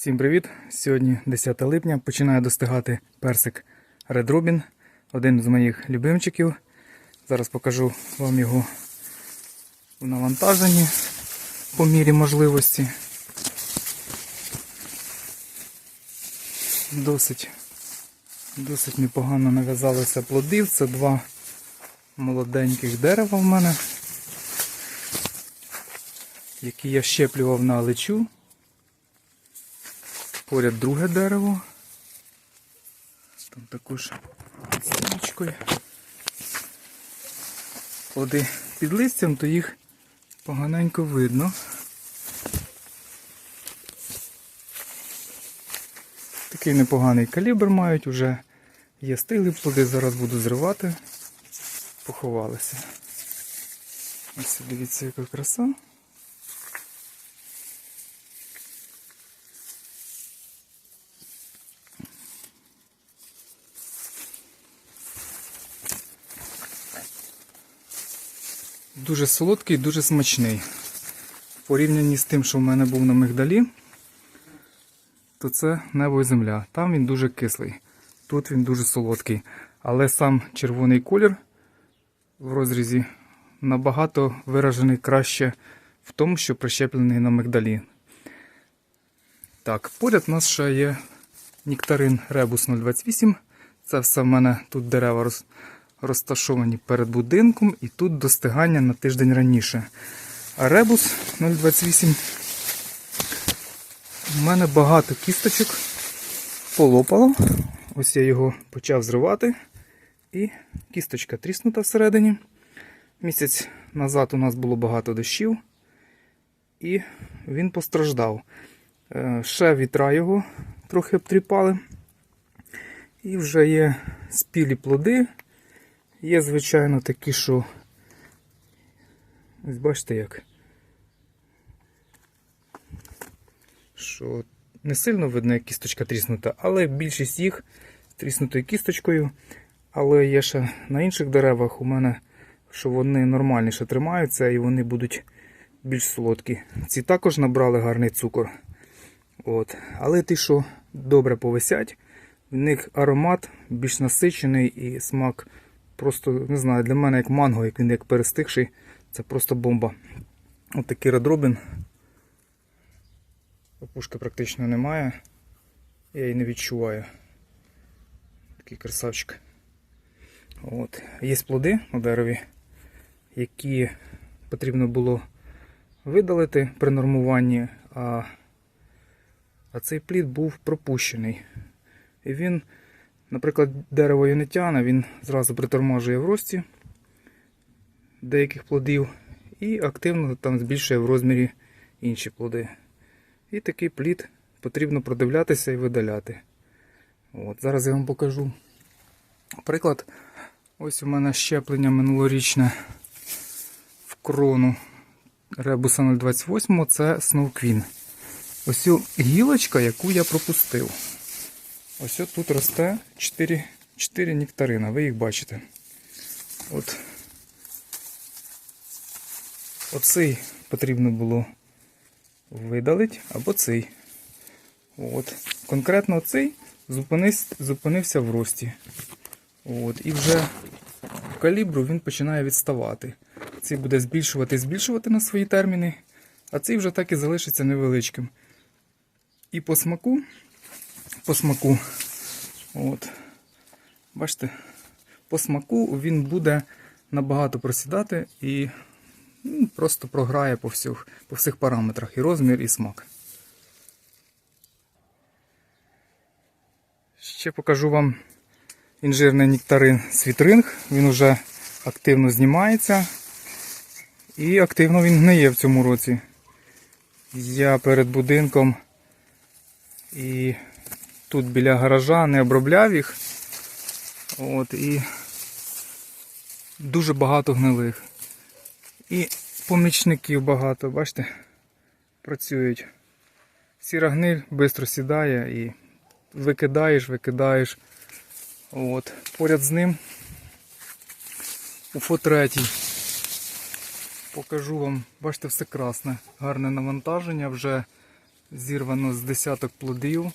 Всім привіт! Сьогодні 10 липня. Починає достигати персик Red Robin, один з моїх любимчиків. Зараз покажу вам його в навантаженні по мірі можливості. Досить, досить непогано нав'язалися плодів. Це два молоденьких дерева в мене, які я щеплював на лечу. Поряд друге дерево. Там також стіночкою. Плоди під листям, то їх поганенько видно. Такий непоганий калібр мають, уже є стиглі плоди, зараз буду зривати. Поховалися. Ось дивіться, яка краса. Дуже солодкий, дуже смачний. В порівнянні з тим, що в мене був на мигдалі, то це небо і земля. Там він дуже кислий, тут він дуже солодкий. Але сам червоний колір в розрізі набагато виражений краще в тому, що прищеплений на мигдалі. Так, поряд у нас ще є нектарин Ребус 028. Це все в мене тут дерева роз- розташовані перед будинком, і тут достигання на тиждень раніше. А Ребус 028. У мене багато кісточок полопало. Ось я його почав зривати. І кісточка тріснута всередині. Місяць назад у нас було багато дощів, і він постраждав. Е, Ще вітра його трохи обтріпали. І вже є спілі плоди. Є, звичайно, такі, що. Ось бачите як. Що не сильно видно, як кісточка тріснута, але більшість їх тріснутою кісточкою. Але є ще на інших деревах у мене, що вони нормальніше тримаються і вони будуть більш солодкі. Ці також набрали гарний цукор. От. Але ті, що добре повисять, в них аромат більш насичений і смак просто, не знаю, для мене як манго, як він як перестигший, це просто бомба. От такий редробін. Опушки практично немає. Я її не відчуваю. Такий красавчик. От. Є плоди на дереві, які потрібно було видалити при нормуванні, а, а цей плід був пропущений. І він, наприклад, дерево тяне, він зразу притормажує в рості деяких плодів і активно там збільшує в розмірі інші плоди. І такий плід потрібно продивлятися і видаляти. От, Зараз я вам покажу приклад. Ось у мене щеплення минулорічне в крону ребуса 028 це Snow Queen. Ось гілочка, яку я пропустив. Ось тут росте 4, 4 нектарина, ви їх бачите. От. Оцей потрібно було видалити, або цей. От. Конкретно цей зупинився, в рості. От. І вже в калібру він починає відставати. Цей буде збільшувати і збільшувати на свої терміни, а цей вже так і залишиться невеличким. І по смаку, по смаку, от, бачите, по смаку він буде набагато просідати і ну, просто програє по всіх, по всіх параметрах і розмір, і смак. Ще покажу вам інжирний нектарин світринг. Він вже активно знімається. І активно він гниє в цьому році. Я перед будинком і тут біля гаража не обробляв їх. От, і дуже багато гнилих. І помічників багато, бачите, працюють. Сіра гниль швидко сідає і викидаєш, викидаєш. От. Поряд з ним уфо третій. Покажу вам, бачите, все красне, гарне навантаження, вже Зірвано з десяток плодів.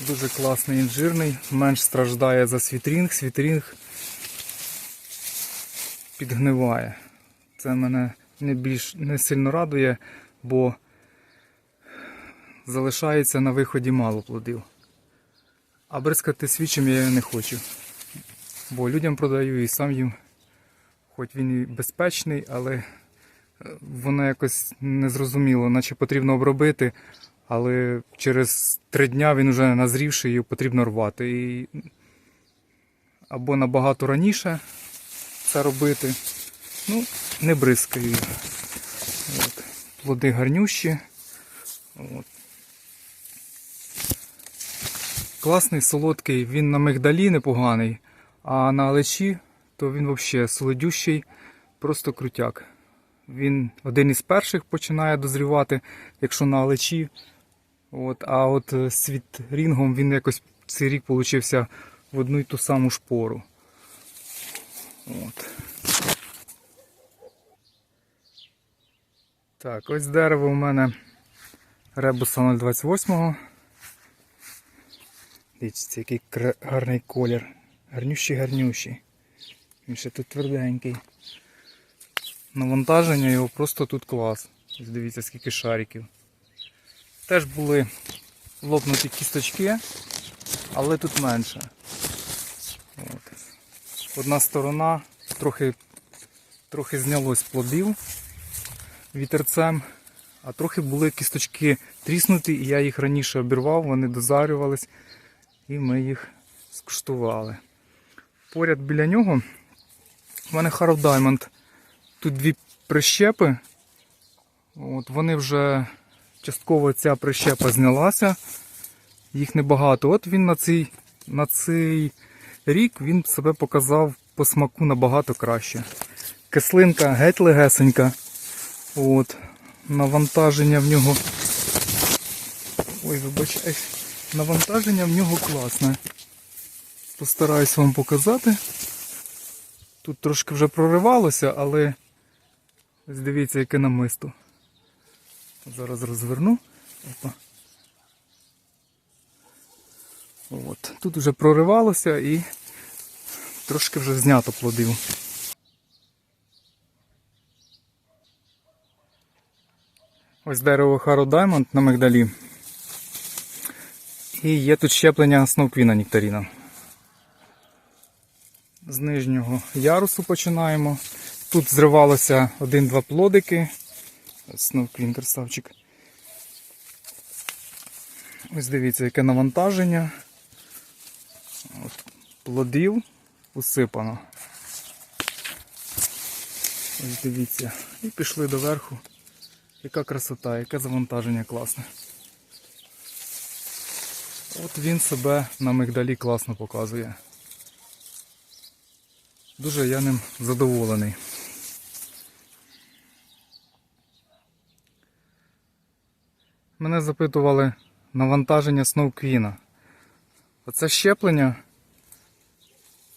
Дуже класний інжирний, менш страждає за світрінг. Світрінг підгниває. Це мене не більш не сильно радує, бо залишається на виході мало плодів. А бризкати свічем я не хочу. Бо людям продаю і сам їм, хоч він і безпечний, але е, воно якось незрозуміло, наче потрібно обробити, але через три дня він вже назрівший і потрібно рвати. І... Або набагато раніше це робити. Ну, не бризкаю. От. Плоди гарнющі. От. Класний, солодкий, він на мигдалі непоганий, а на алечі то він взагалі солодющий, просто крутяк. Він один із перших починає дозрівати, якщо на алечі. От, а от е, з світрінгом він якось цей рік получився в одну й ту саму шпору. От. Так, ось дерево у мене ребуса 028. Дивіться, який гарний колір. Гарнющий, гарнющий. Він ще тут тверденький. Навантаження його просто тут клас. Дивіться, скільки шариків. Теж були лопнуті кісточки, але тут менше. От. Одна сторона трохи, трохи знялось плодів вітерцем, а трохи були кісточки тріснуті, і я їх раніше обірвав, вони дозарювались, і ми їх скуштували. Поряд біля нього в мене Harrow Diamond. Тут дві прищепи. От, вони вже частково ця прищепа знялася. Їх небагато. От він на цей, на цей рік він себе показав по смаку набагато краще. Кислинка геть легесенька. От, навантаження в нього. Ой, вибачай. Навантаження в нього класне. Постараюсь вам показати. Тут трошки вже проривалося, але ось дивіться, яке намисто. Зараз розверну. Опа. От. Тут вже проривалося і трошки вже знято плодив. Ось дерево Harrow Diamond на мигдалі. І є тут щеплення Сноуквіна Нектаріна. З нижнього ярусу починаємо. Тут зривалося один-два плодики. Сноуквін красавчик. Ось дивіться, яке навантаження. От, плодів усипано. Ось дивіться. І пішли доверху. Яка красота, яке завантаження класне. От він себе на мигдалі класно показує. Дуже я ним задоволений. Мене запитували навантаження Сноуквіна. Оце щеплення.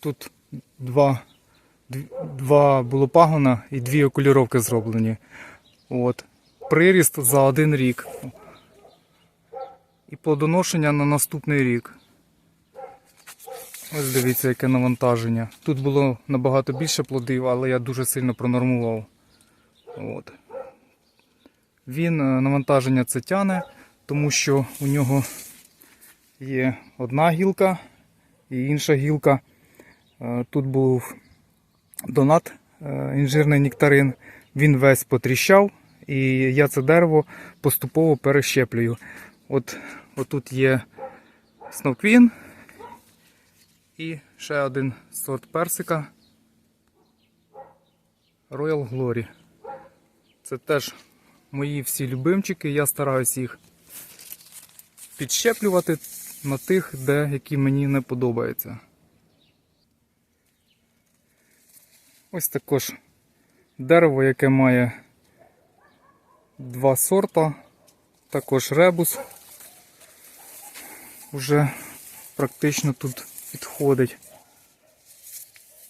Тут два, два було пагона і дві окуліровки зроблені. От. Приріст за один рік. І плодоношення на наступний рік. Ось дивіться, яке навантаження. Тут було набагато більше плодів, але я дуже сильно пронормував. От. Він е, навантаження це тяне, тому що у нього є одна гілка і інша гілка. Е, Тут був донат е, інжирний нектарин. Він весь потріщав, і я це дерево поступово перещеплюю. От отут є Сновквін і ще один сорт персика Royal Glory. Це теж мої всі любимчики. Я стараюсь їх підщеплювати на тих, де які мені не подобаються. Ось також дерево, яке має два сорта, також ребус. Уже практично тут підходить.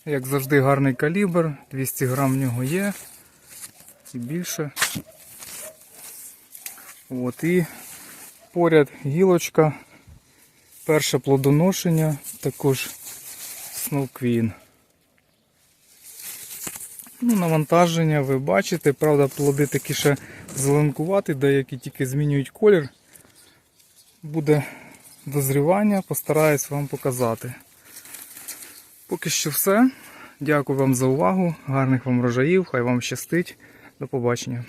Як завжди, гарний калібр, 200 грам в нього є і більше. От, і поряд гілочка. Перше плодоношення, також Snow Ну, навантаження ви бачите, правда, плоди такі ще зеленкуваті, деякі тільки змінюють колір. Буде дозрівання, постараюсь вам показати. Поки що все. Дякую вам за увагу. Гарних вам врожаїв, хай вам щастить. До побачення.